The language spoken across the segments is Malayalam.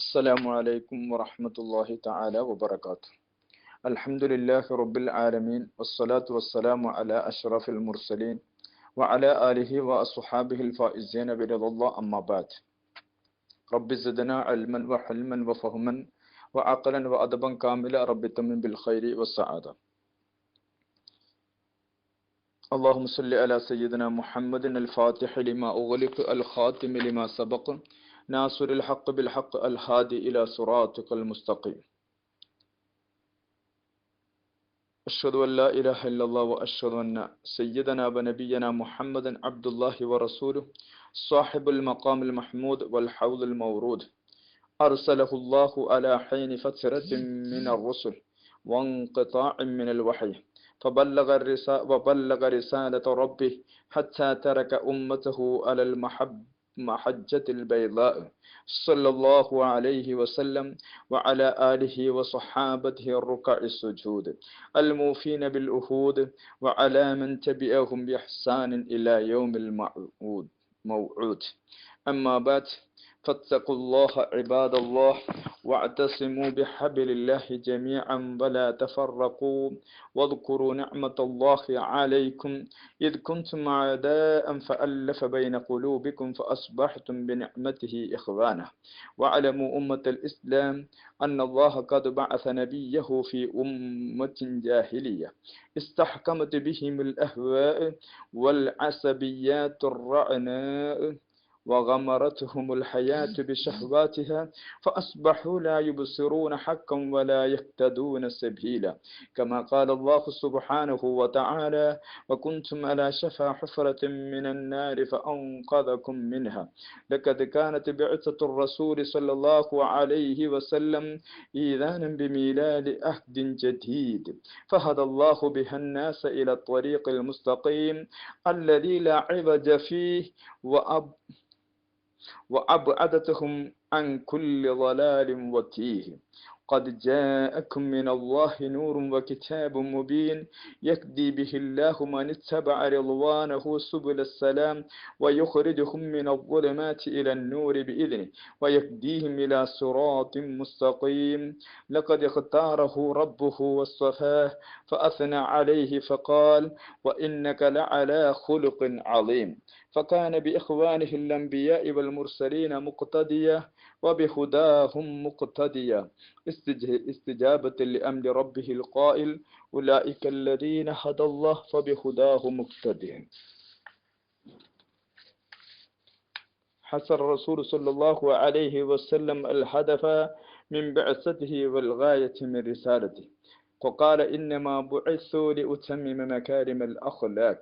السلام عليكم ورحمة الله تعالى وبركاته. الحمد لله رب العالمين والصلاة والسلام على أشرف المرسلين وعلى آله وأصحابه الفائزين برضا الله أما بعد. رب زدنا علما وحلما وفهما وعقلا وأدبا كاملا رب تمن بالخير والسعادة. اللهم صل على سيدنا محمد الفاتح لما أغلق الخاتم لما سبق ناصر الحق بالحق الهادي إلى صراطك المستقيم. أشهد أن لا إله إلا الله وأشهد أن سيدنا ونبينا محمدا عبد الله ورسوله صاحب المقام المحمود والحوض المورود. أرسله الله على حين فترة من الرسل وانقطاع من الوحي. فبلغ الرسالة وبلغ رسالة ربه حتى ترك أمته على المحب محجة البيضاء صلى الله عليه وسلم وعلى آله وصحابته الركع السجود الموفين بالأهود وعلى من تبعهم بإحسان إلى يوم الموعود. موعود أما بعد فاتقوا الله عباد الله واعتصموا بحبل الله جميعا ولا تفرقوا واذكروا نعمة الله عليكم إذ كنتم أعداء فألف بين قلوبكم فأصبحتم بنعمته إخوانا. واعلموا أمة الإسلام أن الله قد بعث نبيه في أمة جاهلية. استحكمت بهم الأهواء والعصبيات الرعناء وغمرتهم الحياة بشهواتها فأصبحوا لا يبصرون حقا ولا يهتدون سبيلا. كما قال الله سبحانه وتعالى وكنتم على شفا حفرة من النار فأنقذكم منها. لقد كانت بعثة الرسول صلى الله عليه وسلم إيذانا بميلاد عهد جديد. فهدى الله بها الناس إلى الطريق المستقيم الذي لا عوج فيه وأب وأبعدتهم عن كل ضلال وتيه. قد جاءكم من الله نور وكتاب مبين يهدي به الله من اتبع رضوانه سبل السلام ويخرجهم من الظلمات إلى النور بإذنه ويهديهم إلى صراط مستقيم لقد اختاره ربه واصطفاه فأثنى عليه فقال وإنك لعلى خلق عظيم فكان بإخوانه الأنبياء والمرسلين مقتديا وبهداهم مقتديا. استجابة لأمر ربه القائل أولئك الذين هدى الله فبهداهم مقتديا. حسن الرسول صلى الله عليه وسلم الهدف من بعثته والغاية من رسالته. وقال إنما بعثوا لأتمم مكارم الأخلاق.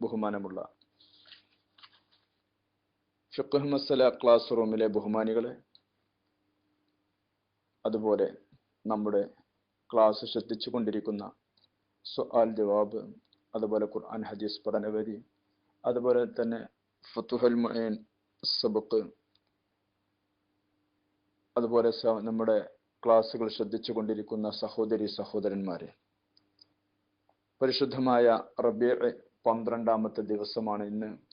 بهما نمر الله. ഫിഖ് മസല ക്ലാസ് റൂമിലെ ബഹുമാനികളെ അതുപോലെ നമ്മുടെ ക്ലാസ് ശ്രദ്ധിച്ചു കൊണ്ടിരിക്കുന്ന സുആൽ ജവാബ് അതുപോലെ ഖുർആൻ ഹദീസ് പഠനവരി അതുപോലെ തന്നെ ഫത്തുഹൽ മുഈൻ സബക്ക് അതുപോലെ നമ്മുടെ ക്ലാസ്സുകൾ ശ്രദ്ധിച്ചു കൊണ്ടിരിക്കുന്ന സഹോദരി സഹോദരന്മാരെ. പരിശുദ്ധമായ റബിയ പന്ത്രണ്ടാമത്തെ ദിവസമാണ് ഇന്ന്.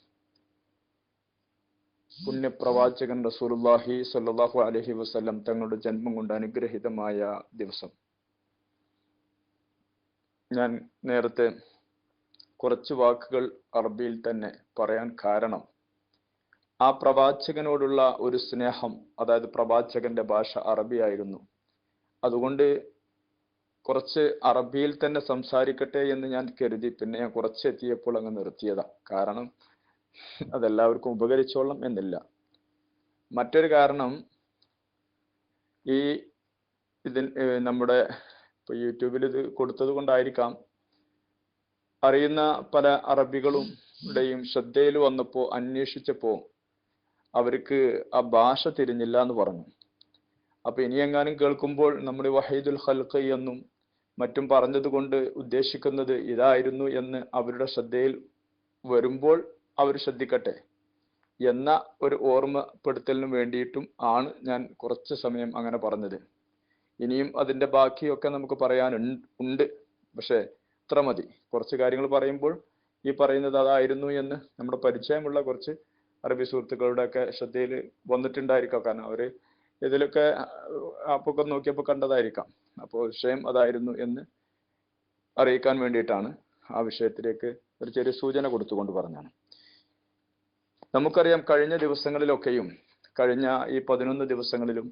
പുണ്യപ്രവാചകൻ റസൂലുല്ലാഹി സല്ലാഹു അലഹി വസ്ലം തങ്ങളുടെ ജന്മം കൊണ്ട് അനുഗ്രഹീതമായ ദിവസം. ഞാൻ നേരത്തെ കുറച്ച് വാക്കുകൾ അറബിയിൽ തന്നെ പറയാൻ കാരണം ആ പ്രവാചകനോടുള്ള ഒരു സ്നേഹം അതായത് പ്രവാചകന്റെ ഭാഷ അറബിയായിരുന്നു അതുകൊണ്ട് കുറച്ച് അറബിയിൽ തന്നെ സംസാരിക്കട്ടെ എന്ന് ഞാൻ കരുതി പിന്നെ ഞാൻ കുറച്ച് എത്തിയപ്പോൾ അങ്ങ് നിർത്തിയതാ. കാരണം അതെല്ലാവർക്കും ഉപകരിച്ചോളാം എന്നില്ല. മറ്റൊരു കാരണം ഈ ഇതിൽ നമ്മുടെ ഇപ്പൊ യൂട്യൂബിൽ ഇത് കൊടുത്തത് കൊണ്ടായിരിക്കാം. അറിയുന്ന പല അറബികളും ഇവിടെയും ശ്രദ്ധയിൽ വന്നപ്പോൾ അന്വേഷിച്ചപ്പോൾ അവർക്ക് ആ ഭാഷ തിരിഞ്ഞില്ല എന്ന് പറഞ്ഞു. അപ്പൊ ഇനി എങ്ങാനും കേൾക്കുമ്പോൾ നമ്മുടെ വഹീദുൽ ഹൽഖ് എന്നും മറ്റും പറഞ്ഞത് കൊണ്ട് ഉദ്ദേശിക്കുന്നത് ഇതായിരുന്നു എന്ന് അവരുടെ ശ്രദ്ധയിൽ വരുമ്പോൾ അവർ ശ്രദ്ധിക്കട്ടെ. എന്ന ഒരു ഓർമ്മപ്പെടുത്തലിനു വേണ്ടിയിട്ടും ആണ് ഞാൻ കുറച്ച് സമയം അങ്ങനെ പറഞ്ഞത്. ഇനിയും അതിന്റെ ബാക്കിയൊക്കെ നമുക്ക് പറയാൻ ഉണ്ട്. പക്ഷെ ഇത്ര മതി. കുറച്ച് കാര്യങ്ങൾ പറയുമ്പോൾ ഈ പറയുന്നത് അതായിരുന്നു എന്ന് നമ്മുടെ പരിചയമുള്ള കുറച്ച് അറബി സുഹൃത്തുക്കളുടെ ഒക്കെ ശ്രദ്ധയിൽ വന്നിട്ടുണ്ടായിരിക്കാം. കാരണം അവർ ഇതിലൊക്കെ ആപ്പൊക്കെ നോക്കിയപ്പോൾ കണ്ടതായിരിക്കാം. അപ്പോൾ വിഷയം അതായിരുന്നു എന്ന് അറിയിക്കാൻ വേണ്ടിയിട്ടാണ് ആ വിഷയത്തിലേക്ക് ഒരു ചെറിയ സൂചന കൊടുത്തുകൊണ്ട് പറഞ്ഞാണ് നമുക്കറിയാം കഴിഞ്ഞ ദിവസങ്ങളിലൊക്കെയും കഴിഞ്ഞ ഈ പതിനൊന്ന് ദിവസങ്ങളിലും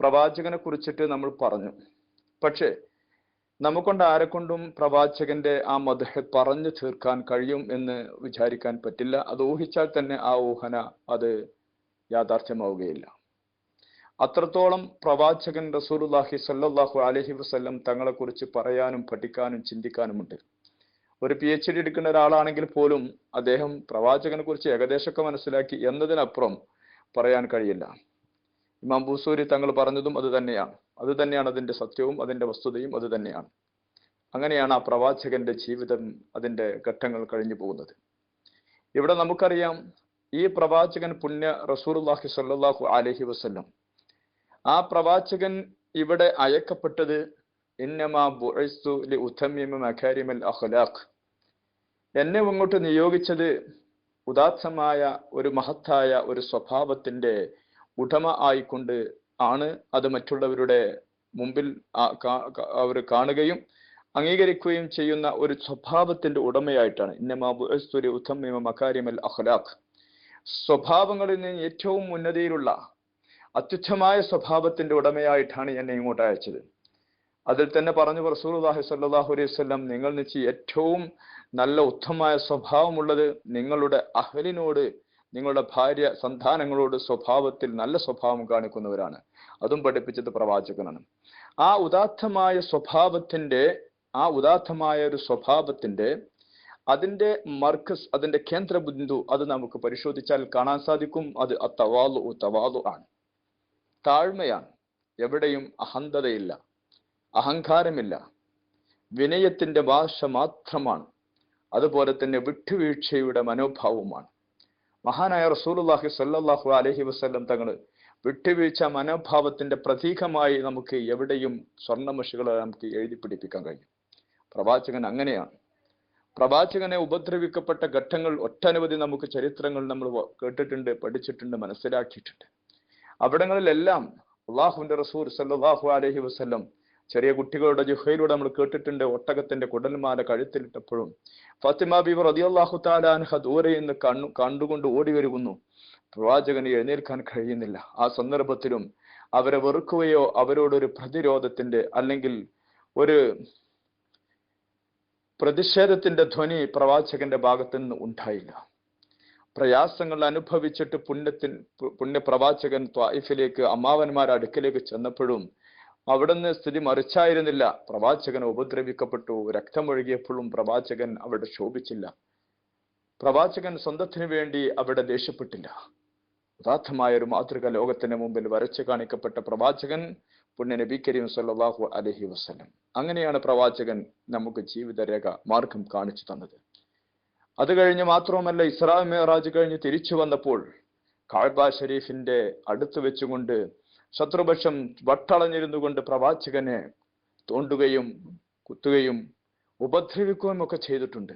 പ്രവാചകനെ കുറിച്ചിട്ട് നമ്മൾ പറഞ്ഞു. പക്ഷേ നമുക്കൊണ്ട് ആരെക്കൊണ്ടും പ്രവാചകന്റെ ആ മതഹ പറഞ്ഞു തീർക്കാൻ കഴിയും എന്ന് വിചാരിക്കാൻ പറ്റില്ല. അത് ഊഹിച്ചാൽ തന്നെ ആ ഊഹന അത് യാഥാർത്ഥ്യമാവുകയില്ല. അത്രത്തോളം പ്രവാചകൻ റസൂലുല്ലാഹി സല്ലാഹു അലഹി വസ്ല്ലം തങ്ങളെക്കുറിച്ച് പറയാനും പഠിക്കാനും ചിന്തിക്കാനുമുണ്ട്. ഒരു പി എച്ച് ഡി എടുക്കുന്ന ഒരാളാണെങ്കിൽ പോലും അദ്ദേഹം പ്രവാചകനെ കുറിച്ച് ഏകദേശമൊക്കെ മനസ്സിലാക്കി എന്നതിനപ്പുറം പറയാൻ കഴിയില്ല. ഇമാം ബൂസൂരി തങ്ങൾ പറഞ്ഞതും അത് തന്നെയാണ്. അത് തന്നെയാണ് അതിന്റെ സത്യവും അതിന്റെ വസ്തുതയും അത് തന്നെയാണ്. അങ്ങനെയാണ് ആ പ്രവാചകന്റെ ജീവിതം അതിന്റെ ഘട്ടങ്ങൾ കഴിഞ്ഞു പോകുന്നത്. ഇവിടെ നമുക്കറിയാം ഈ പ്രവാചകൻ പുണ്യ റസൂർലാഹി സല്ലാഹു അലഹി വസ്ല്ലം. ആ പ്രവാചകൻ ഇവിടെ അയക്കപ്പെട്ടത് ഇന്നമാ ബുഅസ്തു ലി ഉത്തമ്മിമ മകാരിമൽ അഖ്ലാഖ് എന്നെ ഇങ്ങോട്ട് നിയോഗിച്ചത് ഉദാത്തമായ ഒരു മഹത്തായ ഒരു സ്വഭാവത്തിന്റെ ഉടമ ആയിക്കൊണ്ട് ആണ്. അത് മറ്റുള്ളവരുടെ മുമ്പിൽ അവർ കാണുകയും അംഗീകരിക്കുകയും ചെയ്യുന്ന ഒരു സ്വഭാവത്തിന്റെ ഉടമയായിട്ടാണ്. ഇന്നമാ ബുഇസ്തു ലി ഉത്തമ്മിമ മകാരിമൽ അഖ്ലാഖ്. സ്വഭാവങ്ങളിൽ നിന്ന് ഏറ്റവും ഉന്നതിയിലുള്ള അത്യുച്ഛമായ സ്വഭാവത്തിന്റെ ഉടമയായിട്ടാണ് എന്നെ ഇങ്ങോട്ട് അയച്ചത്. അതിൽ തന്നെ പറഞ്ഞു റസൂലുള്ളാഹി സ്വല്ലല്ലാഹു അലൈഹി വസല്ലം നിങ്ങൾ നിശ്ചയി ഏറ്റവും നല്ല ഉത്തമമായ സ്വഭാവമുള്ളത് നിങ്ങളുടെ അഹലിനോട് നിങ്ങളുടെ ഭാര്യ സന്താനങ്ങളോട് സ്വഭാവത്തിൽ നല്ല സ്വഭാവം കാണിക്കുന്നവരാണ്. അതും പഠിപ്പിച്ചത് പ്രവാചകനാണ്. ആ ഉദാത്തമായ സ്വഭാവത്തിന്റെ ആ ഉദാത്തമായ ഒരു സ്വഭാവത്തിന്റെ അതിന്റെ മർക്കസ് അതിന്റെ കേന്ദ്ര ബിന്ദു അത് നമുക്ക് പരിശോധിച്ചാൽ കാണാൻ സാധിക്കും. അത് തവാലു തവാലു ആണ്. താഴ്മയാണ്. എവിടെയും അഹന്തതയില്ല. അഹങ്കാരമില്ല. വിനയത്തിന്റെ ഭാഷ മാത്രമാണ്. അതുപോലെ തന്നെ വിട്ടുവീഴ്ചയുടെ മനോഭാവവുമാണ്. മഹാനായ റസൂലുല്ലാഹി സല്ലാഹു അലഹി വസ്ല്ലം തങ്ങൾ വിട്ടുവീഴ്ച മനോഭാവത്തിന്റെ പ്രതീകമായി നമുക്ക് എവിടെയും സ്വർണമഷികളെ നമുക്ക് എഴുതി പിടിപ്പിക്കാൻ കഴിയും. പ്രവാചകൻ അങ്ങനെയാണ്. പ്രവാചകനെ ഉപദ്രവിക്കപ്പെട്ട ഘട്ടങ്ങൾ ഒട്ടനവധി നമുക്ക് ചരിത്രങ്ങൾ നമ്മൾ കേട്ടിട്ടുണ്ട് പഠിച്ചിട്ടുണ്ട് മനസ്സിലാക്കിയിട്ടുണ്ട്. അവിടങ്ങളിലെല്ലാം അള്ളാഹുവിന്റെ റസൂർ സല്ലാഹു അലഹി വസ്ല്ലം ചെറിയ കുട്ടികളുടെ ജുഹയിലൂടെ നമ്മൾ കേട്ടിട്ടുണ്ട് ഒട്ടകത്തിന്റെ കുടൽമാല കഴുത്തിലിട്ടപ്പോഴും. ഫാത്തിമ ബീബർ റതിയല്ലാഹു താലാൻഹ ദൂരെ നിന്ന് കണ്ണു കണ്ടുകൊണ്ട് ഓടി വരുന്നു. പ്രവാചകന് എഴുന്നേൽക്കാൻ കഴിയുന്നില്ല. ആ സന്ദർഭത്തിലും അവരെ വെറുക്കുകയോ അവരോടൊരു പ്രതിരോധത്തിന്റെ അല്ലെങ്കിൽ ഒരു പ്രതിഷേധത്തിന്റെ ധ്വനി പ്രവാചകന്റെ ഭാഗത്തു നിന്ന് ഉണ്ടായില്ല. പ്രയാസങ്ങൾ അനുഭവിച്ചിട്ട് പുണ്യത്തിൻ പുണ്യപ്രവാചകൻ ത്വായിഫിലേക്ക് അമ്മാവന്മാരുടെ അടുക്കലേക്ക് ചെന്നപ്പോഴും അവിടുന്ന് സ്ഥിതി മറിച്ചായിരുന്നില്ല. പ്രവാചകൻ ഉപദ്രവിക്കപ്പെട്ടു. രക്തമൊഴുകിയപ്പോഴും പ്രവാചകൻ അവിടെ ശോഭിച്ചില്ല. പ്രവാചകൻ സ്വന്തത്തിനു വേണ്ടി അവിടെ ദേഷ്യപ്പെട്ടില്ല. ഉദാത്തമായ ഒരു മാതൃക ലോകത്തിന് മുമ്പിൽ വരച്ചു കാണിക്കപ്പെട്ട പ്രവാചകൻ പുണ്യ നബി കരീം സല്ലാഹു അലഹി വസ്ലം അങ്ങനെയാണ് പ്രവാചകൻ നമുക്ക് ജീവിതരേഖ മാർഗം കാണിച്ചു തന്നത്. അത് കഴിഞ്ഞ് മാത്രവുമല്ല ഇസ്രാ മേറാജ് കഴിഞ്ഞ് തിരിച്ചു വന്നപ്പോൾ കാഴ്ബ ഷെരീഫിന്റെ അടുത്ത് വെച്ചുകൊണ്ട് ശത്രുപക്ഷം വട്ടളഞ്ഞിരുന്നു കൊണ്ട് പ്രവാചകനെ തോണ്ടുകയും കുത്തുകയും ഉപദ്രവിക്കുകയും ഒക്കെ ചെയ്തിട്ടുണ്ട്.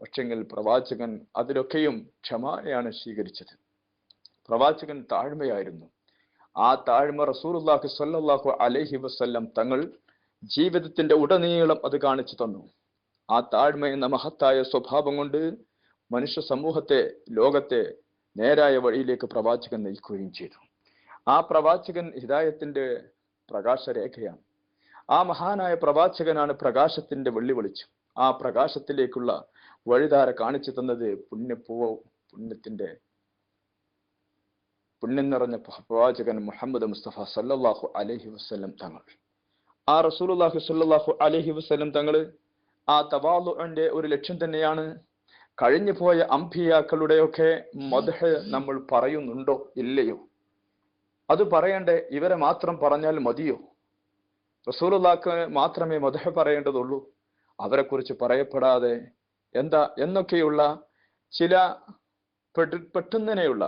പക്ഷെങ്കിൽ പ്രവാചകൻ അതിലൊക്കെയും ക്ഷമയാണ് സ്വീകരിച്ചത്. പ്രവാചകൻ താഴ്മയായിരുന്നു. ആ താഴ്മ റസൂർല്ലാഹു സല്ലാഹു അലഹി വസ്ല്ലം തങ്ങൾ ജീവിതത്തിന്റെ ഉടനീളം അത് കാണിച്ചു തന്നു. ആ താഴ്മ എന്ന മഹത്തായ സ്വഭാവം കൊണ്ട് മനുഷ്യ സമൂഹത്തെ ലോകത്തെ നേരായ വഴിയിലേക്ക് പ്രവാചകൻ നയിക്കുകയും ചെയ്തു. ആ പ്രവാചകൻ ഹിദായത്തിന്റെ പ്രകാശരേഖയാണ്. ആ മഹാനായ പ്രവാചകനാണ് പ്രകാശത്തിന്റെ വെള്ളി വെളിച്ചം ആ പ്രകാശത്തിലേക്കുള്ള വഴിധാര കാണിച്ചു തന്നത് പുണ്യപ്പൂവ് പുണ്യത്തിന്റെ പുണ്യം നിറഞ്ഞ പ്രവാചകൻ മുഹമ്മദ് മുസ്തഫ സല്ലാഹു അലഹി വസ്ലം തങ്ങൾ. ആ റസൂലുല്ലാഹു സല്ലാഹു അലഹി വസ്ലം തങ്ങൾ ആ തവാലുന്റെ ഒരു ലക്ഷ്യം തന്നെയാണ്. കഴിഞ്ഞു പോയ അംബിയാക്കളുടെയൊക്കെ മദഹ് നമ്മൾ പറയുന്നുണ്ടോ? ഇല്ലയോ? അത് പറയണ്ടേ ഇവരെ മാത്രം പറഞ്ഞാൽ മതിയോ? റസൂലുള്ളാക്ക് മാത്രമേ മധുഹ പറയേണ്ടതുള്ളൂ. അവരെ കുറിച്ച് പറയപ്പെടാതെ എന്താ എന്നൊക്കെയുള്ള ചില പെട്ടു പെട്ടുന്നതിനെയുള്ള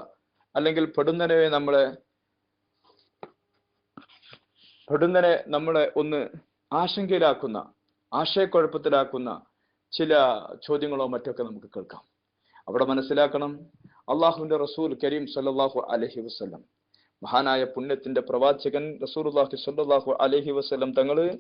അല്ലെങ്കിൽ പെടുന്നനെ നമ്മളെ പെടുന്നനെ നമ്മളെ ഒന്ന് ആശങ്കയിലാക്കുന്ന ആശയക്കുഴപ്പത്തിലാക്കുന്ന ചില ചോദ്യങ്ങളോ മറ്റൊക്കെ നമുക്ക് കേൾക്കാം. അവിടെ മനസ്സിലാക്കണം അള്ളാഹുവിന്റെ റസൂൽ കരീം സല്ലാഹു അലഹി വസല്ലം മഹാനായ പുണ്യത്തിന്റെ പ്രവാചകൻ റസൂലുള്ളാഹി സ്വല്ലല്ലാഹു അലഹി വസ്ലം തങ്ങൾ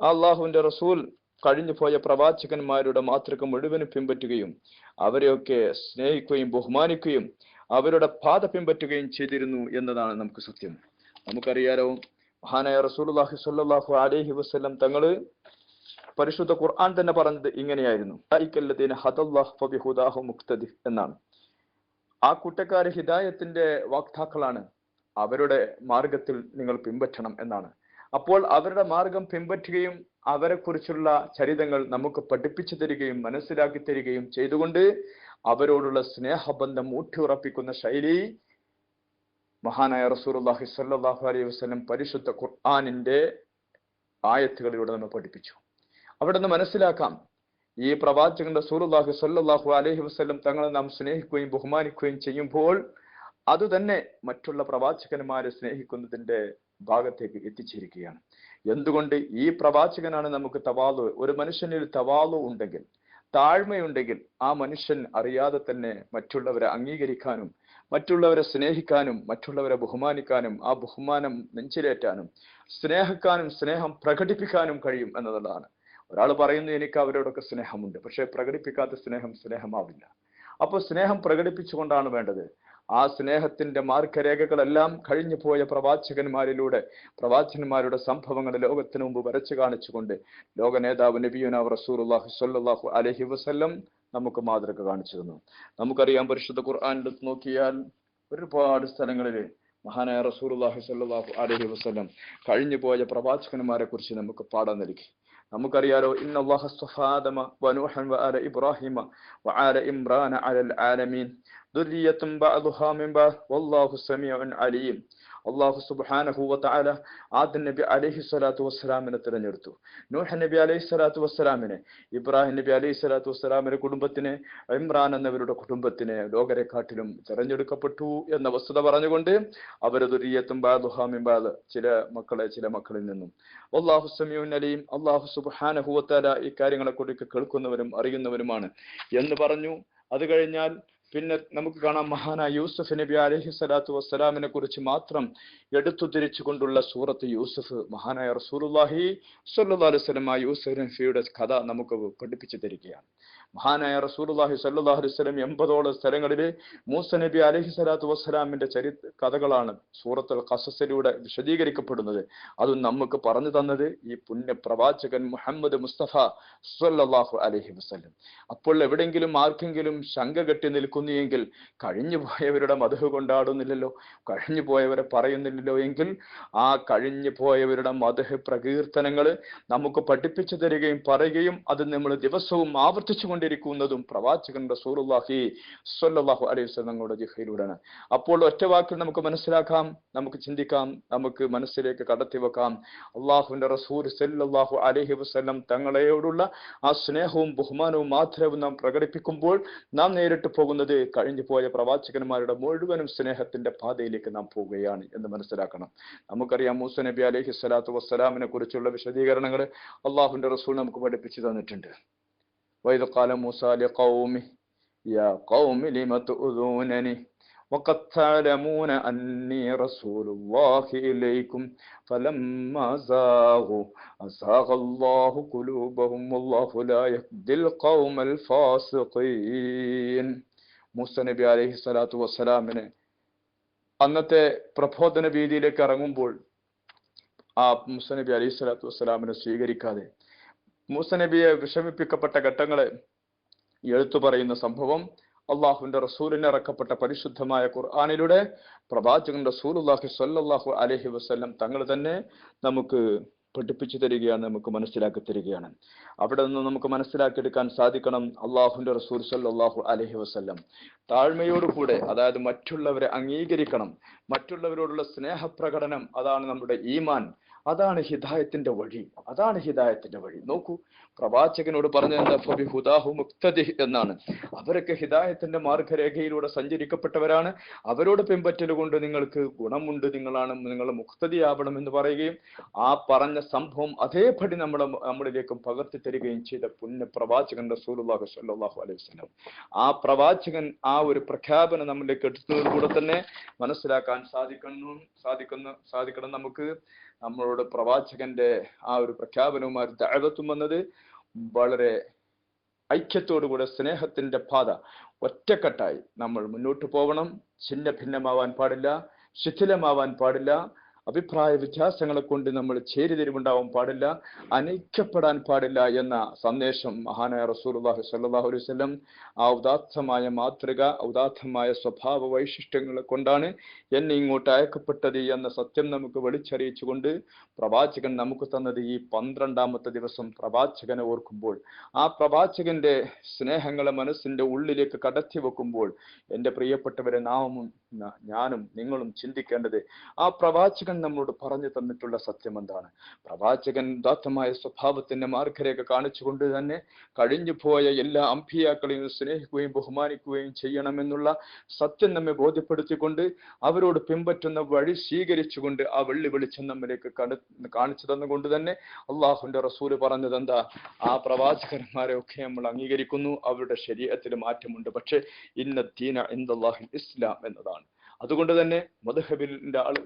അള്ളാഹുവിന്റെ റസൂൽ കഴിഞ്ഞു പോയ പ്രവാചകന്മാരുടെ മാതൃക മുഴുവനും പിൻപറ്റുകയും അവരെയൊക്കെ സ്നേഹിക്കുകയും ബഹുമാനിക്കുകയും അവരുടെ പാത പിൻപറ്റുകയും ചെയ്തിരുന്നു എന്നതാണ് നമുക്ക് സത്യം. നമുക്കറിയാലോ മഹാനായ റസൂലുള്ളാഹി സ്വല്ലല്ലാഹു അലൈഹി വസല്ലം തങ്ങൾ പരിശുദ്ധ ഖുർആൻ തന്നെ പറഞ്ഞത് ഇങ്ങനെയായിരുന്നു. എന്നാണ്. ആ കൂട്ടക്കാര് ഹിദായത്തിന്റെ വാക്താക്കളാണ്. അവരുടെ മാർഗത്തിൽ നിങ്ങൾ പിൻപറ്റണം എന്നാണ്. അപ്പോൾ അവരുടെ മാർഗം പിൻപറ്റുകയും അവരെക്കുറിച്ചുള്ള ചരിതങ്ങൾ നമുക്ക് പഠിപ്പിച്ചു തരികയും മനസ്സിലാക്കി തരികയും ചെയ്തുകൊണ്ട് അവരോടുള്ള സ്നേഹബന്ധം ഊട്ടിയുറപ്പിക്കുന്ന ശൈലി മഹാനായ റസൂലുള്ളാഹി സ്വല്ലല്ലാഹു അലൈഹി വസ്ലം പരിശുദ്ധ ഖുർആാനിന്റെ ആയത്തുകളിലൂടെ നമ്മൾ പഠിപ്പിച്ചു. അവിടെ നിന്ന് മനസ്സിലാക്കാം. ഈ പ്രവാചകൻ റസൂലുള്ളാഹി സല്ലാഹു അലൈഹി വസ്ലം തങ്ങളെ നാം സ്നേഹിക്കുകയും ബഹുമാനിക്കുകയും ചെയ്യുമ്പോൾ അത് തന്നെ മറ്റുള്ള പ്രവാചകന്മാരെ സ്നേഹിക്കുന്നതിന്റെ ഭാഗത്തേക്ക് എത്തിച്ചിരിക്കുകയാണ് എന്തുകൊണ്ട് ഈ പ്രവാചകനാണ് നമുക്ക് തവാലു? ഒരു മനുഷ്യനിൽ തവാലു ഉണ്ടെങ്കിൽ താഴ്മയുണ്ടെങ്കിൽ ആ മനുഷ്യൻ അറിയാതെ തന്നെ മറ്റുള്ളവരെ അംഗീകരിക്കാനും മറ്റുള്ളവരെ സ്നേഹിക്കാനും മറ്റുള്ളവരെ ബഹുമാനിക്കാനും ആ ബഹുമാനം നെഞ്ചിലേറ്റാനും സ്നേഹിക്കാനും സ്നേഹം പ്രകടിപ്പിക്കാനും കഴിയും എന്നതാണ് ഒരാൾ പറയുന്നു എനിക്ക് അവരോടൊക്കെ സ്നേഹമുണ്ട്. പക്ഷെ പ്രകടിപ്പിക്കാത്ത സ്നേഹം സ്നേഹമാവില്ല. അപ്പോൾ സ്നേഹം പ്രകടിപ്പിച്ചുകൊണ്ടാണ് വേണ്ടത്. ആ സ്നേഹത്തിന്റെ മാർഗരേഖകളെല്ലാം കഴിഞ്ഞു പോയ പ്രവാചകന്മാരിലൂടെ പ്രവാചകന്മാരുടെ സംഭവങ്ങൾ ലോകത്തിന് മുമ്പ് വരച്ചു കാണിച്ചുകൊണ്ട് ലോക നേതാവ് നബിയുന റസൂർഹു സ്വല്ലല്ലാഹു അലഹി വസ്ല്ലം നമുക്ക് മാതൃക കാണിച്ചു തന്നു. നമുക്കറിയാം പരിശുദ്ധ ഖുർആനിൽ നോക്കിയാൽ ഒരുപാട് സ്ഥലങ്ങളിൽ മഹാനായ സ്വല്ലല്ലാഹു അലൈഹി വസല്ലം കഴിഞ്ഞു പോയ പ്രവാചകന്മാരെ കുറിച്ച് നമുക്ക് പാഠം നൽകി. നമുക്കറിയാലോ ഇന്നല്ലാഹ സ്വഫാദമ വനൂഹൻ വആല ഇബ്രാഹിമ വആല ഇമ്രാന അലൽ ആലമീൻ ദുർരിയത്തും ബഅദുഹാ മിൻ ബഅദ് വല്ലാഹു സമീഉൻ അലീം. അള്ളാഹു സുബ്ഹാനഹു ആദ്യ ആദം നബി അലൈഹി സ്വലാത്തു വസ്സലാമിനെ തിരഞ്ഞെടുത്തു. നൂഹ് നബി അലൈഹി സ്വലാത്തു വസ്സലാമിനെ ഇബ്രാഹിം നബി അലൈഹി സ്വലാത്തു വസ്സലാമിന്റെ കുടുംബത്തിന് ഇമ്രാൻ എന്നവരുടെ കുടുംബത്തിന് ലോകരെക്കാട്ടിലും തിരഞ്ഞെടുക്കപ്പെട്ടു എന്ന വസ്തുത പറഞ്ഞുകൊണ്ട് അവരെ ദുരിയത്തും ബാദ് ചില മക്കളെ ചില മക്കളിൽ നിന്നും. അള്ളാഹു സമീൻ അലീം. അള്ളാഹു ഇക്കാര്യങ്ങളെ ഈ കാര്യങ്ങളെ കുറിച്ച് കേൾക്കുന്നവരും അറിയുന്നവരുമാണ് എന്ന് പറഞ്ഞു. അത് കഴിഞ്ഞാൽ പിന്നെ നമുക്ക് കാണാം മഹാനായ യൂസഫ് നബി അലഹി സ്വലാത്തു വസ്സലാമിനെ കുറിച്ച് മാത്രം എടുത്തു തിരിച്ചുകൊണ്ടുള്ള സൂറത്ത് യൂസഫ്. മഹാനായ റസൂലുള്ളാഹി സ്വല്ലല്ലാഹു അലൈഹി ആ യൂസഫ് നബിയുടെ കഥ നമുക്ക് പഠിപ്പിച്ചു തരികയാണ്. മഹാനായ റസൂലുള്ളാഹി സ്വല്ലല്ലാഹു അലൈഹി വസല്ലം എൺപതോളം സ്ഥലങ്ങളിൽ മൂസ നബി അലഹി സ്വലാത്തു വസ്സലാമിന്റെ ചരി കഥകളാണ് സൂറത്തുൽ ഖസസിലൂടെ വിശദീകരിക്കപ്പെടുന്നത്. അതും നമുക്ക് പറഞ്ഞു തന്നത് ഈ പുണ്യ പ്രവാചകൻ മുഹമ്മദ് മുസ്തഫ സ്വല്ലല്ലാഹു അലഹി വസ്ലം അപ്പോൾ എവിടെങ്കിലും ആർക്കെങ്കിലും ശങ്ക കെട്ടി നിൽക്കുന്നുവെങ്കിൽ കഴിഞ്ഞു പോയവരുടെ മധു കൊണ്ടാടുന്നില്ലല്ലോ കഴിഞ്ഞു പോയവരെ പറയുന്നില്ലല്ലോ എങ്കിൽ ആ കഴിഞ്ഞു പോയവരുടെ മധു പ്രകീർത്തനങ്ങൾ നമുക്ക് പഠിപ്പിച്ചു തരികയും പറയുകയും അത് നമ്മൾ ദിവസവും ആവർത്തിച്ചു കൊണ്ടിരിക്കുന്നതും പ്രവാചകൻ റസൂലുള്ളാഹി സ്വല്ലല്ലാഹു അലൈഹി സ്വലങ്ങളുടെ ജിഹയിലൂടെയാണ് അപ്പോൾ ഒറ്റ വാക്കിൽ നമുക്ക് മനസ്സിലാക്കാം നമുക്ക് ചിന്തിക്കാം നമുക്ക് മനസ്സിലേക്ക് കടത്തി വെക്കാം. അള്ളാഹുവിന്റെ റസൂൽ സല്ലല്ലാഹു അലൈഹി വസല്ലം തങ്ങളെയോടുള്ള ആ സ്നേഹവും ബഹുമാനവും ആദരവും നാം പ്രകടിപ്പിക്കുമ്പോൾ നാം നേരിട്ട് പോകുന്നത് കഴിഞ്ഞു പോയ പ്രവാചകന്മാരുടെ മുഴുവനും സ്നേഹത്തിന്റെ പാതയിലേക്ക് നാം പോവുകയാണ് എന്ന് മനസ്സിലാക്കണം. നമുക്കറിയാം മൂസ നബി അലൈഹി സ്വലാത്തു വസ്സലാമിനെ കുറിച്ചുള്ള വിശദീകരണങ്ങൾ അള്ളാഹുവിന്റെ റസൂൽ നമുക്ക് പഠിപ്പിച്ചു തന്നിട്ടുണ്ട്. وإذ قال موسى لقومه يا قوم لم تؤذونني وقد تعلمون أني رسول الله إليكم فلما زاغوا أزاغ الله قلوبهم والله لا يهدي القوم الفاسقين മൂസ നബി അലൈഹി സ്വലാത്തു വസ്സലാമിനെ അന്നത്തെ പ്രബോധന രീതിയിലേക്ക് ഇറങ്ങുമ്പോൾ ആ മൂസ നബി അലൈഹി സ്വലാത്തു വസ്സലാമിനെ സ്വീകരിക്കാതെ മൂസ നബിയെ വിഷമിപ്പിക്കപ്പെട്ട ഘട്ടങ്ങളെ എഴുത്തു പറയുന്ന സംഭവം അള്ളാഹുവിന്റെ റസൂലിന് ഇറക്കപ്പെട്ട പരിശുദ്ധമായ ഖുർആാനിലൂടെ പ്രവാചകൻ റസൂലുല്ലാഹി സല്ലാഹു അലഹി വസല്ലം തങ്ങൾ തന്നെ നമുക്ക് പഠിപ്പിച്ചു തരികയാണ് നമുക്ക് മനസ്സിലാക്കി തരികയാണ്. അവിടെ നിന്ന് നമുക്ക് മനസ്സിലാക്കിയെടുക്കാൻ സാധിക്കണം അള്ളാഹുവിന്റെ റസൂൽ സല്ലാഹു അലഹി വസ്ല്ലം. താഴ്മയോടുകൂടെ അതായത് മറ്റുള്ളവരെ അംഗീകരിക്കണം. മറ്റുള്ളവരോടുള്ള സ്നേഹപ്രകടനം അതാണ് നമ്മുടെ ഈമാൻ. അതാണ് ഹിദായത്തിന്റെ വഴി. അതാണ് ഹിദായത്തിന്റെ വഴി. നോക്കൂ പ്രവാചകനോട് പറഞ്ഞത് മുക്തദി എന്നാണ്. അവരൊക്കെ ഹിദായത്തിന്റെ മാർഗരേഖയിലൂടെ സഞ്ചരിക്കപ്പെട്ടവരാണ്. അവരോട് പിൻപറ്റൽ കൊണ്ട് നിങ്ങൾക്ക് ഗുണമുണ്ട് നിങ്ങളാണ് നിങ്ങൾ മുക്തതിയാവണം എന്ന് പറയുകയും ആ പറഞ്ഞ സംഭവം അതേപടി നമ്മുടെ നമ്മളിലേക്കും പകർത്തി തരികയും ചെയ്ത പുണ്യ പ്രവാചകൻ റസൂലുള്ളാഹി സ്വല്ലല്ലാഹു അലൈഹി വസല്ലം. ആ പ്രവാചകൻ ആ ഒരു പ്രഖ്യാപനം നമ്മളിലേക്ക് എടുത്തതിലൂടെ തന്നെ മനസ്സിലാക്കാൻ സാധിക്കുന്നു സാധിക്കുന്നു സാധിക്കണം നമുക്ക്. നമ്മളോട് പ്രവാചകന്റെ ആ ഒരു പ്രഖ്യാപനവുമായി ദഅവത്തും വന്നത് വളരെ ഐക്യത്തോടുകൂടെ സ്നേഹത്തിന്റെ പാത ഒറ്റക്കെട്ടായി നമ്മൾ മുന്നോട്ട് പോകണം ഛിന്ന ഭിന്നമാവാൻ പാടില്ല ശിഥിലമാവാൻ പാടില്ല അഭിപ്രായ വ്യത്യാസങ്ങളെ കൊണ്ട് നമ്മൾ ചേരിതിരിവുണ്ടാവാൻ പാടില്ല അനൈക്യപ്പെടാൻ പാടില്ല എന്ന സന്ദേശം മഹാനായ റസൂലുള്ളാഹി സല്ലാഹു അലൈഹി സ്വലം ആ ഉദാത്തമായ മാതൃക ഉദാത്തമായ സ്വഭാവ വൈശിഷ്ട്യങ്ങളെ കൊണ്ടാണ് എന്നെ ഇങ്ങോട്ട് അയക്കപ്പെട്ടത് എന്ന സത്യം നമുക്ക് വെളിച്ചറിയിച്ചുകൊണ്ട് പ്രവാചകൻ നമുക്ക് തന്നത് ഈ പന്ത്രണ്ടാമത്തെ ദിവസം പ്രവാചകനെ ഓർക്കുമ്പോൾ. ആ പ്രവാചകന്റെ സ്നേഹങ്ങളെ മനസ്സിന്റെ ഉള്ളിലേക്ക് കടത്തി വെക്കുമ്പോൾ എന്റെ പ്രിയപ്പെട്ടവരെ നാമും ഞാനും നിങ്ങളും ചിന്തിക്കേണ്ടത് ആ പ്രവാചകൻ നമ്മളോട് പറഞ്ഞു തന്നിട്ടുള്ള സത്യം എന്താണ് പ്രവാചകൻ ഉദാത്തമായ സ്വഭാവത്തിന്റെ മാർഗരേഖ കാണിച്ചുകൊണ്ട് തന്നെ കഴിഞ്ഞു പോയ എല്ലാ അംഭിയാക്കളെയും സ്നേഹിക്കുകയും ബഹുമാനിക്കുകയും ചെയ്യണമെന്നുള്ള സത്യം നമ്മെ ബോധ്യപ്പെടുത്തിക്കൊണ്ട് അവരോട് പിൻപറ്റുന്ന വഴി സ്വീകരിച്ചുകൊണ്ട് ആ വെള്ളി വെളിച്ചം നമ്മിലേക്ക് കാണിച്ചു തന്നുകൊണ്ട് തന്നെ അള്ളാഹുന്റെ റസൂൽ പറഞ്ഞത് എന്താ? ആ പ്രവാചകന്മാരെ ഒക്കെ നമ്മൾ അംഗീകരിക്കുന്നു അവരുടെ ശരീരത്തിൽ മാറ്റമുണ്ട്. പക്ഷെ ഇന്ന ദീന ഇന്ദാഹിൻ ഇസ്ലാം എന്നതാണ്. അതുകൊണ്ട് തന്നെ മധുഹബിന്റെ ആൾ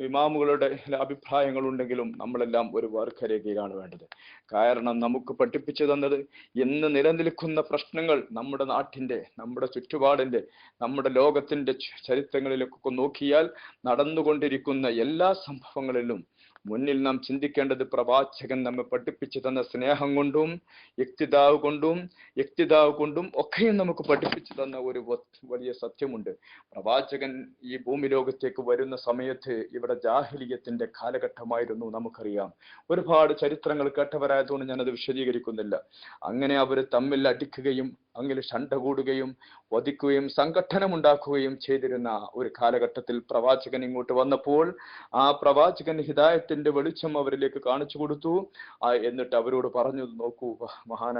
ഇമാമുകളുടെ അഭിപ്രായങ്ങൾ ഉണ്ടെങ്കിലും നമ്മളെല്ലാം ഒരു വർഗരേഖയിലാണ് വേണ്ടത്. കാരണം നമുക്ക് പഠിപ്പിച്ചു തന്നത് ഇന്ന് നിലനിൽക്കുന്ന പ്രശ്നങ്ങൾ നമ്മുടെ നാട്ടിന്റെ നമ്മുടെ ചുറ്റുപാടിന്റെ നമ്മുടെ ലോകത്തിന്റെ ചരിത്രങ്ങളിലൊക്കെ നോക്കിയാൽ നടന്നുകൊണ്ടിരിക്കുന്ന എല്ലാ സംഭവങ്ങളിലും മുന്നിൽ നാം ചിന്തിക്കേണ്ടത് പ്രവാചകൻ നമ്മെ പഠിപ്പിച്ചു തന്ന സ്നേഹം കൊണ്ടും യക്തിതാവ് കൊണ്ടും യക്തിതാവ് കൊണ്ടും ഒക്കെയും നമുക്ക് പഠിപ്പിച്ചു തന്ന ഒരു വലിയ സത്യമുണ്ട്. പ്രവാചകൻ ഈ ഭൂമി ലോകത്തേക്ക് വരുന്ന സമയത്ത് ഇവിടെ ജാഹിലിയത്തിന്റെ കാലഘട്ടമായിരുന്നു നമുക്കറിയാം. ഒരുപാട് ചരിത്രങ്ങൾ കേട്ടവരായതുകൊണ്ട് ഞാനത് വിശദീകരിക്കുന്നില്ല. അങ്ങനെ അവർ തമ്മിൽ അടിക്കുകയും അങ്ങനെ ഷണ്ട കൂടുകയും വധിക്കുകയും സംഘട്ടനമുണ്ടാക്കുകയും ചെയ്തിരുന്ന ഒരു കാലഘട്ടത്തിൽ പ്രവാചകൻ ഇങ്ങോട്ട് വന്നപ്പോൾ ആ പ്രവാചകൻ ഹിദായത്തിന്റെ വെളിച്ചം അവരിലേക്ക് കാണിച്ചു കൊടുത്തു. എന്നിട്ട് അവരോട് പറഞ്ഞു നോക്കൂ മഹാന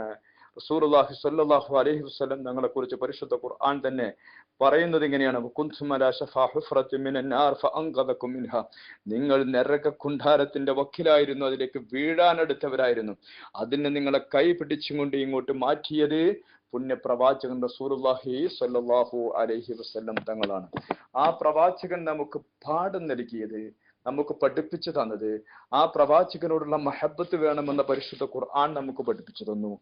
റസൂലുള്ളാഹി സ്വല്ലല്ലാഹു അലഹി വസ്ലം ഞങ്ങളെ കുറിച്ച് പരിശുദ്ധ ഖുർആൻ തന്നെ പറയുന്നത് ഇങ്ങനെയാണ്. നിങ്ങൾ നരക കുണ്ടാരത്തിന്റെ വക്കിലായിരുന്നു അതിലേക്ക് വീഴാനെടുത്തവരായിരുന്നു. അതിനെ നിങ്ങളെ കൈ പിടിച്ചുകൊണ്ട് ഇങ്ങോട്ട് മാറ്റിയത് പുണ്യ പ്രവാചകൻ റസൂലുള്ളാഹി സ്വല്ലല്ലാഹു അലൈഹി വസല്ലം തങ്ങളാണ്. ആ പ്രവാചകൻ നമുക്ക് പാഠം നൽകിയത് നമുക്ക് പഠിപ്പിച്ചു തന്നത് ആ പ്രവാചകനോടുള്ള മഹബത്ത് വേണമെന്ന പരിശുദ്ധ ഖുർആൻ നമുക്ക് പഠിപ്പിച്ചു തന്നു.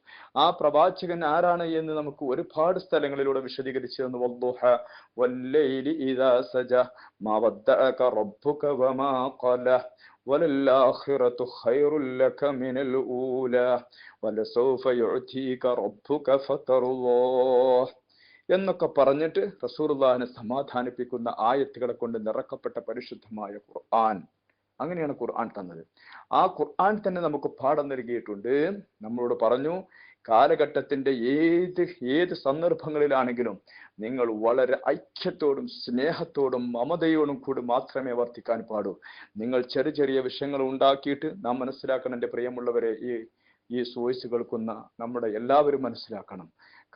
ആ പ്രവാചകൻ ആരാണ് എന്ന് നമുക്ക് ഒരുപാട് സ്ഥലങ്ങളിലൂടെ വിശദീകരിച്ചു തന്നു. വല്ലൈലി ഇദാ സജ മാ വദ്ദഅക റബ്ബുക വമാ ഖല وللآخرة خير لك من الأولى ولسوف يعطيك ربك فترضاه എന്നൊക്കെ പറഞ്ഞിട്ട് റസൂറുല്ലാഹിനെ സമാധാനിപ്പിക്കുന്ന ആയത്തുകളെ കൊണ്ട് നിറക്കപ്പെട്ട പരിശുദ്ധമായ ഖുർആൻ അങ്ങനെയാണ് ഖുർആൻ തന്നത് ആ ഖുർആൻ തന്നെ നമുക്ക് പാഠം നൽകിയിട്ടുണ്ട് നമ്മളോട് പറഞ്ഞു കാലഘട്ടത്തിന്റെ ഏത് ഏത് സന്ദർഭങ്ങളിലാണെങ്കിലും നിങ്ങൾ വളരെ ഐക്യത്തോടും സ്നേഹത്തോടും മമതയോടും കൂടി മാത്രമേ വർത്തിക്കാൻ പാടൂ. നിങ്ങൾ ചെറിയ ചെറിയ വിഷയങ്ങൾ ഉണ്ടാക്കിയിട്ട് നാം മനസ്സിലാക്കണം എന്റെ പ്രിയമുള്ളവരെ ഈ ഈ സോയിസ് കേൾക്കുന്ന നമ്മുടെ എല്ലാവരും മനസ്സിലാക്കണം.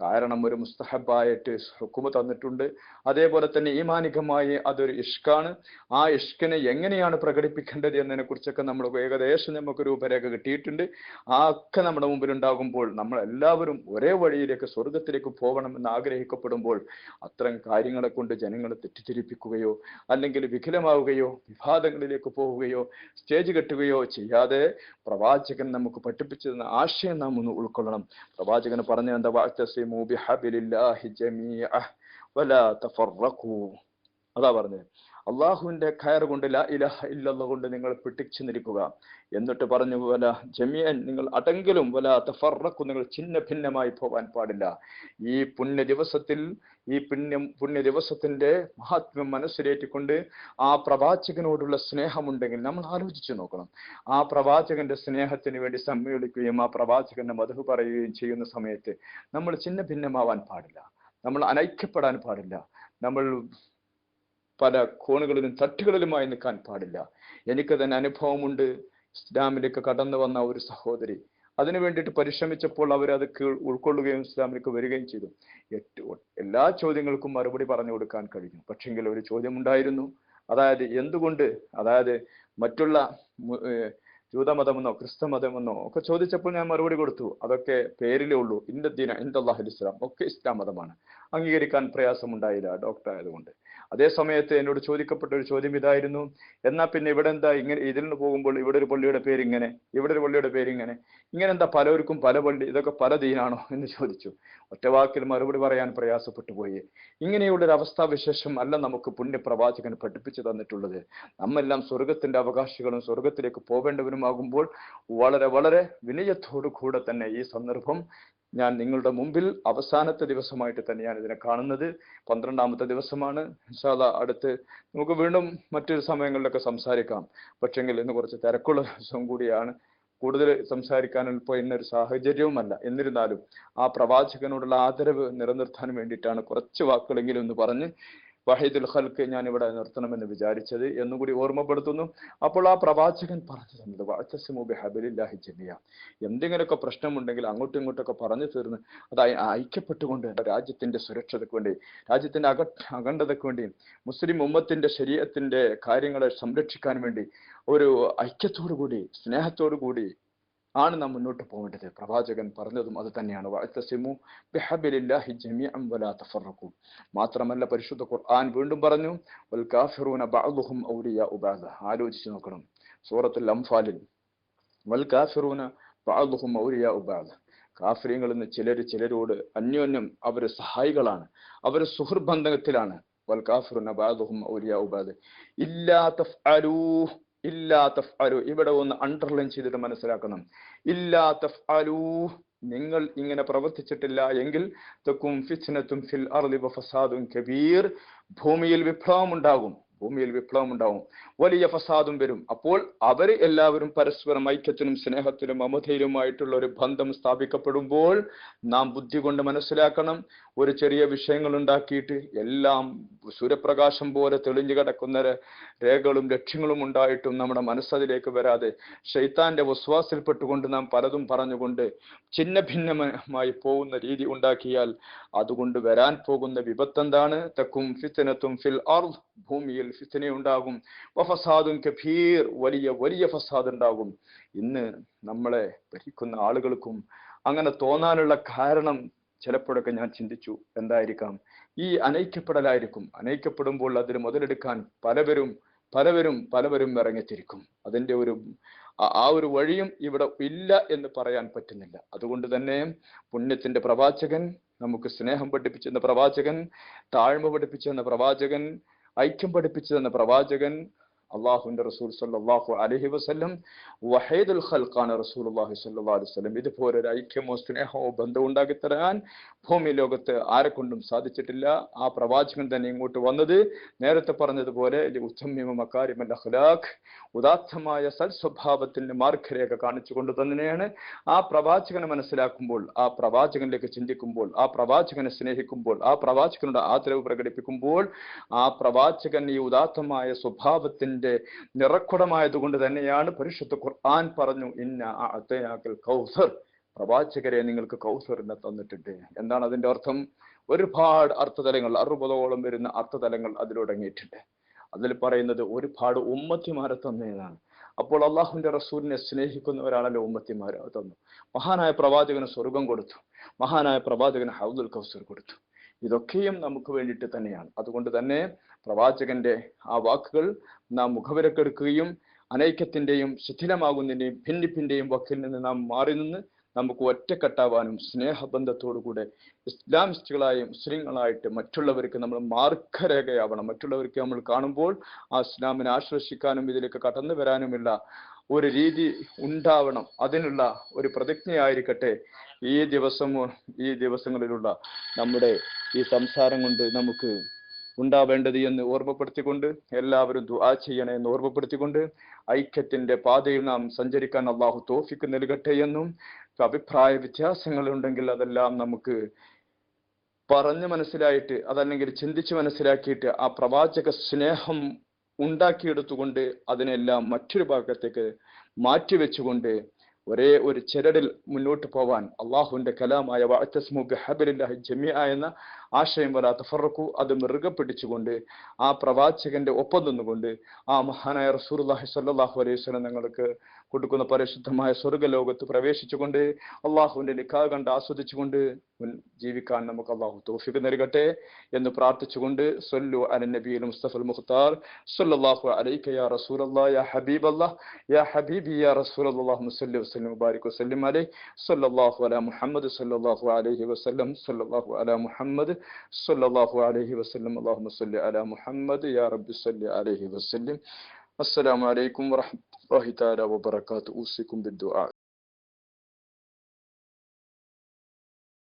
കാരണം ഒരു മുസ്തഹബായിട്ട് ഹുക്കുമ തന്നിട്ടുണ്ട്. അതേപോലെ തന്നെ ഈമാനികമായി അതൊരു ഇഷ്കാണ്. ആ ഇഷ്കിനെ എങ്ങനെയാണ് പ്രകടിപ്പിക്കേണ്ടത് എന്നതിനെ കുറിച്ചൊക്കെ നമ്മൾ ഏകദേശം നമുക്ക് രൂപരേഖ കിട്ടിയിട്ടുണ്ട്. ആ ഒക്കെ നമ്മുടെ മുമ്പിൽ ഉണ്ടാകുമ്പോൾ നമ്മൾ എല്ലാവരും ഒരേ വഴിയിലേക്ക് സ്വർഗത്തിലേക്ക് പോകണമെന്ന് ആഗ്രഹിക്കപ്പെടുമ്പോൾ അത്തരം കാര്യങ്ങളെ കൊണ്ട് ജനങ്ങളെ തെറ്റിദ്ധരിപ്പിക്കുകയോ അല്ലെങ്കിൽ വികലമാവുകയോ വിവാദങ്ങളിലേക്ക് പോവുകയോ സ്റ്റേജ് കെട്ടുകയോ ചെയ്യാതെ പ്രവാചകൻ നമുക്ക് പഠിപ്പിച്ചതെന്ന ആശയം നാം ഒന്ന് ഉൾക്കൊള്ളണം. പ്രവാചകൻ പറഞ്ഞ എന്താ വാക്തസിമു ബിഹബിലില്ലാഹി ജമീഅ വലാ തഫറഖു അതാ പറഞ്ഞത്. അള്ളാഹുവിന്റെ കയർ കൊണ്ട് ലാ ഇലഹ ഇല്ലല്ല കൊണ്ട് നിങ്ങൾ പിടിച്ചു നിൽക്കുക. എന്നിട്ട് പറഞ്ഞു വല ജമിയൻ നിങ്ങൾ അടെങ്കിലും വല തഫറക്കും നിങ്ങൾ ഛിന്ന ഭിന്നമായി പോകാൻ പാടില്ല. ഈ പുണ്യ ദിവസത്തിൽ ഈ പുണ്യം പുണ്യ ദിവസത്തിന്റെ മഹാത്മ്യം മനസ്സിലേറ്റിക്കൊണ്ട് ആ പ്രവാചകനോടുള്ള സ്നേഹമുണ്ടെങ്കിൽ നമ്മൾ ആലോചിച്ചു നോക്കണം. ആ പ്രവാചകന്റെ സ്നേഹത്തിന് വേണ്ടി സമ്മേളിക്കുകയും ആ പ്രവാചകന്റെ മധു പറയുകയും ചെയ്യുന്ന സമയത്ത് നമ്മൾ ഛിന്ന ഭിന്നമാവാൻ പാടില്ല. നമ്മൾ അനൈക്യപ്പെടാൻ പാടില്ല. നമ്മൾ പല കോണുകളിലും തട്ടുകളിലുമായി നിൽക്കാൻ പാടില്ല. എനിക്ക് തന്നെ അനുഭവമുണ്ട്. ഇസ്ലാമിലേക്ക് കടന്നു വന്ന ഒരു സഹോദരി. അതിനു വേണ്ടിയിട്ട് പരിശ്രമിച്ചപ്പോൾ അവർ അത് ഉൾക്കൊള്ളുകയും ഇസ്ലാമിലേക്ക് വരികയും ചെയ്തു. ഏറ്റവും എല്ലാ ചോദ്യങ്ങൾക്കും മറുപടി പറഞ്ഞു കൊടുക്കാൻ കഴിഞ്ഞു. പക്ഷെങ്കിൽ ഒരു ചോദ്യമുണ്ടായിരുന്നു. അതായത് എന്തുകൊണ്ട്? അതായത് മറ്റുള്ള ജൂതമതമെന്നോ ക്രിസ്തുമതമെന്നോ ഒക്കെ ചോദിച്ചപ്പോൾ ഞാൻ മറുപടി കൊടുത്തു. അതൊക്കെ പേരിലേ ഉള്ളൂ. ഇന്ന ദീന ഇന്ദാഹിൽ ഇസ്ലാം ഒക്കെ ഇസ്ലാം മതമാണ്. അംഗീകരിക്കാൻ പ്രയാസമുണ്ടായില്ല ഡോക്ടർ ആയതുകൊണ്ട് അതേ സമയത്ത് എന്നോട് ചോദിക്കപ്പെട്ട ഒരു ചോദ്യം ഇതായിരുന്നു. എന്നാ പിന്നെ ഇവിടെ എന്താ ഇങ്ങനെ ഇതിൽ നിന്ന് പോകുമ്പോൾ ഇവിടെ ഒരു പള്ളിയുടെ പേര് ഇങ്ങനെ ഇവിടെ ഒരു പള്ളിയുടെ പേര് ഇങ്ങനെ എന്താ പലർക്കും പല പള്ളി ഇതൊക്കെ പല ദീനാണോ എന്ന് ചോദിച്ചു. ഒറ്റ വാക്കിൽ മറുപടി പറയാൻ പ്രയാസപ്പെട്ടു പോയി. ഇങ്ങനെയുള്ള ഒരു അവസ്ഥാവിശേഷം അല്ല നമുക്ക് പുണ്യപ്രവാചകൻ പഠിപ്പിച്ചു തന്നിട്ടുള്ളത്. നമ്മെല്ലാം സ്വർഗത്തിന്റെ അവകാശികളും സ്വർഗത്തിലേക്ക് പോവേണ്ടവരുമാകുമ്പോൾ വളരെ വളരെ വിനയത്തോടു കൂടെ തന്നെ ഈ സന്ദർഭം ഞാൻ നിങ്ങളുടെ മുമ്പിൽ അവസാനത്തെ ദിവസമായിട്ട് തന്നെയാണ് ഇതിനെ കാണുന്നത്. പന്ത്രണ്ടാമത്തെ ദിവസമാണ്. ഇൻഷാല്ലാ അടുത്ത് നമുക്ക് വീണ്ടും മറ്റൊരു സമയങ്ങളിലൊക്കെ സംസാരിക്കാം. പക്ഷെങ്കിൽ ഇന്ന് കുറച്ച് തിരക്കുള്ള ദിവസം കൂടിയാണ്. കൂടുതൽ സംസാരിക്കാൻ ഇപ്പോൾ ഇന്നൊരു സാഹചര്യവുമല്ല. എന്നിരുന്നാലും ആ പ്രവാചകനോടുള്ള ആദരവ് നിലനിർത്താൻ വേണ്ടിയിട്ടാണ് കുറച്ച് വാക്കുകളെങ്കിലും എന്ന് പറഞ്ഞ് വഹീദുൽ ഖൽക്ക് ഞാൻ ഇവിടെ നിർത്തണമെന്ന് വിചാരിച്ചത് എന്നുകൂടി ഓർമ്മപ്പെടുത്തുന്നു. അപ്പോൾ ആ പ്രവാചകൻ പറഞ്ഞു തന്നത് വഅ്തസിമു ബിഹബലില്ലാഹി ജമിയ എന്തെങ്കിലുമൊക്കെ പ്രശ്നമുണ്ടെങ്കിൽ അങ്ങോട്ടും ഇങ്ങോട്ടൊക്കെ പറഞ്ഞു തീർന്ന് അത് ഐക്യപ്പെട്ടുകൊണ്ട് രാജ്യത്തിന്റെ സുരക്ഷതയ്ക്ക് വേണ്ടി രാജ്യത്തിന്റെ അക അഖണ്ഡതയ്ക്ക് വേണ്ടി മുസ്ലിം ഉമ്മത്തിന്റെ ശരീരത്തിന്റെ കാര്യങ്ങളെ സംരക്ഷിക്കാൻ വേണ്ടി ഒരു ഐക്യത്തോടു കൂടി സ്നേഹത്തോടു കൂടി ആണ് നാം മുന്നോട്ട് പോകേണ്ടത്. പ്രവാചകൻ പറഞ്ഞതും അത് തന്നെയാണ്. വലാ മാത്രമല്ല പരിശുദ്ധ ഖുർആൻ വീണ്ടും പറഞ്ഞു ബഅദുഹും ആലോചിച്ച് നോക്കണം. സൂറത്തുൽ അംഫാലിൽ കാഫിര്യങ്ങളിൽ നിന്ന് ചിലർ ചിലരോട് അന്യോന്യം അവർ സഹായികളാണ്. അവർ സുഹൃബന്ധത്തിലാണ് വൽ കാഫിറുന ബഅദുഹും ഔലിയ ഇല്ലാ ഇല്ലാ തഫ്അലു ഇവിടെ ഒന്ന് അണ്ടർലൈൻ ചെയ്തിട്ട് മനസ്സിലാക്കണം. ഇല്ലാ തഫ്അലു നിങ്ങൾ ഇങ്ങനെ പ്രവർത്തിച്ചിട്ടില്ല എങ്കിൽ തെക്കും ഫിൽ അർളി ഫസാദും കബീർ. ഭൂമിയിൽ വിപ്ലവം ഉണ്ടാകും ഭൂമിയിൽ വിപ്ലവം ഉണ്ടാവും വലിയ ഫസാദും വരും. അപ്പോൾ അവർ എല്ലാവരും പരസ്പരം ഐക്യത്തിനും സ്നേഹത്തിനും മമതയിലുമായിട്ടുള്ള ഒരു ബന്ധം സ്ഥാപിക്കപ്പെടുമ്പോൾ നാം ബുദ്ധി കൊണ്ട് മനസ്സിലാക്കണം. ഒരു ചെറിയ വിഷയങ്ങൾ ഉണ്ടാക്കിയിട്ട് എല്ലാം സൂര്യപ്രകാശം പോലെ തെളിഞ്ഞു കിടക്കുന്ന രേഖകളും ലക്ഷ്യങ്ങളും ഉണ്ടായിട്ടും നമ്മുടെ മനസ്സതിലേക്ക് വരാതെ ഷെയ്ത്താന്റെ വിശ്വാസത്തിൽപ്പെട്ടുകൊണ്ട് നാം പലതും പറഞ്ഞുകൊണ്ട് ചിന്ന ഭിന്നമായി പോകുന്ന രീതി ഉണ്ടാക്കിയാൽ അതുകൊണ്ട് വരാൻ പോകുന്ന വിപത്തെന്താണ് തെക്കും ഫിത്തനത്തും ഫിൽ അർദ് ഭൂമിയിൽ ഫിത്തനയുണ്ടാകും വഫസാദും കബീർ വലിയ വലിയ ഫസാദ് ഉണ്ടാകും ഇന്ന് നമ്മളെ ഭരിക്കുന്ന ആളുകൾക്കും അങ്ങനെ തോന്നാനുള്ള കാരണം ചിലപ്പോഴൊക്കെ ഞാൻ ചിന്തിച്ചു എന്തായിരിക്കാം? ഈ അനൈക്യപ്പെടലായിരിക്കും അനൈക്യപ്പെടുമ്പോൾ അതിന് മുതലെടുക്കാൻ പലവരും പലവരും പലവരും ഇറങ്ങിത്തിരിക്കും. അതിന്റെ ഒരു ആ- ആ ഒരു വഴിയും ഇവിടെ ഇല്ല എന്ന് പറയാൻ പറ്റുന്നില്ല. അതുകൊണ്ട് തന്നെ പുണ്യത്തിന്റെ പ്രവാചകൻ നമുക്ക് സ്നേഹം പഠിപ്പിച്ചെന്ന പ്രവാചകൻ താഴ്മ പഠിപ്പിച്ചെന്ന പ്രവാചകൻ ഐക്യം പഠിപ്പിച്ചു തന്ന പ്രവാചകൻ അള്ളാഹുവിന്റെ റസൂൽ സല്ലല്ലാഹു അലൈഹി വസല്ലം വഹീദുൽ ഖൽഖാന റസൂലുള്ളാഹി സല്ലാ അലൈഹി വസല്ലം. ഇതുപോലെ ഒരു ഐക്യമോ സ്നേഹമോ ബന്ധം ഉണ്ടാക്കി തരാൻ ഭൂമി ലോകത്ത് ആരെ കൊണ്ടും സാധിച്ചിട്ടില്ല. ആ പ്രവാചകൻ തന്നെ ഇങ്ങോട്ട് വന്നത് നേരത്തെ പറഞ്ഞതുപോലെ മക്കാരിമൽ അഖ്ലാഖ്. ഉദാത്തമായ സൽസ്വഭാവത്തിന്റെ മാർഗരേഖ കാണിച്ചുകൊണ്ട് തന്നെയാണ് ആ പ്രവാചകനെ മനസ്സിലാക്കുമ്പോൾ ആ പ്രവാചകനിലേക്ക് ചിന്തിക്കുമ്പോൾ ആ പ്രവാചകനെ സ്നേഹിക്കുമ്പോൾ ആ പ്രവാചകനുടെ ആദരവ് പ്രകടിപ്പിക്കുമ്പോൾ ആ പ്രവാചകൻ ഈ ഉദാത്തമായ സ്വഭാവത്തിന്റെ നിറക്കുടമായതുകൊണ്ട് തന്നെയാണ് പരിശുദ്ധ ഖുർആൻ പറഞ്ഞു ഇന്ന അത്തയാക്കൽ കൗസർ. പ്രവാചകരെ നിങ്ങൾക്ക് കൗസറിനെ തന്നിട്ടുണ്ട്. എന്താണ് അതിന്റെ അർത്ഥം? ഒരുപാട് അർത്ഥതലങ്ങൾ അറുപതോളം വരുന്ന അർത്ഥതലങ്ങൾ അതിലൊടങ്ങിയിട്ടുണ്ട് അതിൽ പറയുന്നത് ഒരുപാട് ഉമ്മത്തിമാരെ തന്നതാണ്. അപ്പോൾ അള്ളാഹുവിന്റെ റസൂലിനെ സ്നേഹിക്കുന്നവരാണല്ലോ ഉമ്മത്തിമാർ തന്നു. മഹാനായ പ്രവാചകന് സ്വർഗം കൊടുത്തു. മഹാനായ പ്രവാചകന് ഹൗദുൽ കൗസർ കൊടുത്തു. ഇതൊക്കെയും നമുക്ക് വേണ്ടിയിട്ട് തന്നെയാണ്. അതുകൊണ്ട് തന്നെ പ്രവാചകന്റെ ആ വാക്കുകൾ നാം മുഖവിലക്കെടുക്കുകയും അനൈക്യത്തിന്റെയും ശിഥിലമാകുന്നതിന്റെയും ഭിന്നിപ്പിന്റെയും വക്കിൽ നിന്ന് നാം മാറി നിന്ന് നമുക്ക് ഒറ്റക്കെട്ടാവാനും സ്നേഹബന്ധത്തോടുകൂടെ ഇസ്ലാമിസ്റ്റുകളായും മുസ്ലിങ്ങളായിട്ട് മറ്റുള്ളവർക്ക് നമ്മൾ മാർഗരേഖയാവണം. മറ്റുള്ളവർക്ക് നമ്മൾ കാണുമ്പോൾ ആ ഇസ്ലാമിനെ ആശ്വസിക്കാനും ഇതിലേക്ക് കടന്നു വരാനുമുള്ള ഒരു രീതി ഉണ്ടാവണം. അതിനുള്ള ഒരു പ്രതിജ്ഞയായിരിക്കട്ടെ ഈ ദിവസം ഈ ദിവസങ്ങളിലുള്ള നമ്മുടെ ഈ സംസാരം കൊണ്ട് നമുക്ക് ഉണ്ടാവേണ്ടത് എന്ന് ഓർമ്മപ്പെടുത്തിക്കൊണ്ട് എല്ലാവരും ദുആ ചെയ്യണേ എന്ന് ഓർമ്മപ്പെടുത്തിക്കൊണ്ട് ഐക്യത്തിന്റെ പാതയിൽ നാം സഞ്ചരിക്കാൻ അള്ളാഹു തോഫിക്ക് നൽകട്ടെ എന്നും അഭിപ്രായ വ്യത്യാസങ്ങൾ ഉണ്ടെങ്കിൽ അതെല്ലാം നമുക്ക് പറഞ്ഞു മനസ്സിലായിട്ട് അതല്ലെങ്കിൽ ചിന്തിച്ച് മനസ്സിലാക്കിയിട്ട് ആ പ്രവാചക സ്നേഹം ഉണ്ടാക്കിയെടുത്തുകൊണ്ട് അതിനെല്ലാം മറ്റൊരു ഭാഗത്തേക്ക് മാറ്റിവെച്ചുകൊണ്ട് ഒരേ ഒരു ചിരടിൽ മുന്നോട്ട് പോവാൻ അള്ളാഹുവിന്റെ കലാമായ എന്ന ആശയം വരാ തഫറക്കു അത് മൃഗ പിടിച്ചുകൊണ്ട് ആ പ്രവാചകന്റെ ഒപ്പം നിന്നുകൊണ്ട് ആ മഹാനായ റസൂർലാഹി സല്ലാഹു അലൈഹി സ്വലം ഞങ്ങൾക്ക് കൊടുക്കുന്ന പരിശുദ്ധമായ സ്വർഗലോകത്ത് പ്രവേശിച്ചുകൊണ്ട് അള്ളാഹുവിന്റെ നിക്കാ കണ്ട് ആസ്വദിച്ചുകൊണ്ട് ജീവിക്കാൻ നമുക്ക് അള്ളാഹു തോഫിക്ക് നൽകട്ടെ എന്ന് പ്രാർത്ഥിച്ചുകൊണ്ട് സൊല്ലു അല നബിയിൽ മുസ്തഫൽ മുഖ്താർ സൊല്ലാഹു അലൈക്ക യാ റസൂൽ യാ ഹബീബ് അല്ലാഹ് യാ ഹബീബി യാ റസൂലല്ലാഹു മുസല്ലി വസ്ലം മുബാരിക് വസ്ലം അലൈ സൊല്ലാഹു അലാ മുഹമ്മദ് സൊല്ലാഹു അലൈഹി വസല്ലം സൊല്ലാഹു അലാ മുഹമ്മദ് സൊല്ലാഹു അലൈഹി വസല്ലം അല്ലാഹുമ്മ സല്ലി അലാ മുഹമ്മദ് യാ റബ്ബി സല്ലി അലൈഹി വസല്ലം. അസ്സലാമു അലൈക്കും തആല വബറകാതുഹു ഊസിക്കും ബിദ്ദുആ